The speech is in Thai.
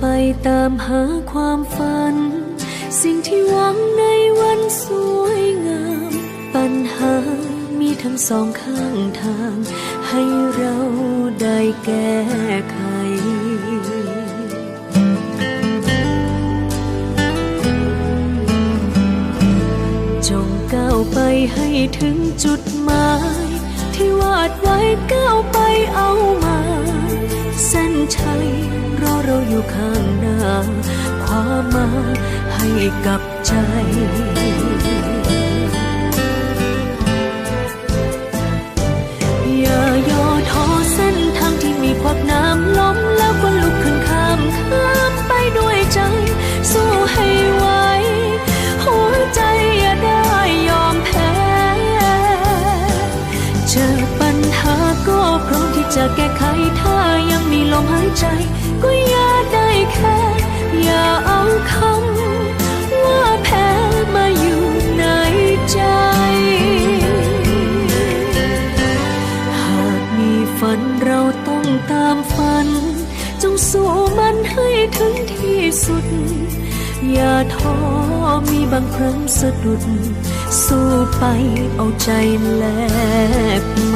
ไปตามหาความฝัน สิ่งที่หวังในวันสวยงาม ปัญหามีทั้งสองข้างทาง ให้เราได้แก้ไขจงก้าวไปให้ถึงจุดหมาย ที่วาดไว้ รอเราอยู่ข้างหน้า ความมาให้กับใจอย่าย่อท้อเส้นทางที่มีขวากน้ำล้มแล้วก็ลุกขึ้นข้ามข้ามไปด้วยใจ สู้ให้ไหวหัวใจอย่าได้ยอมแพ้เจอปัญหาก็พร้อมที่จะแก้ ลมหายใจ ก็อย่าได้แค่ อย่าเอาคำว่าแพ้มาอยู่ในใจ หากมีฝันเราต้องตามฝัน จงสู้มันให้ถึงที่สุด อย่าท้อมีบางครั้งสะดุด สู้ไปเอาใจแลกมา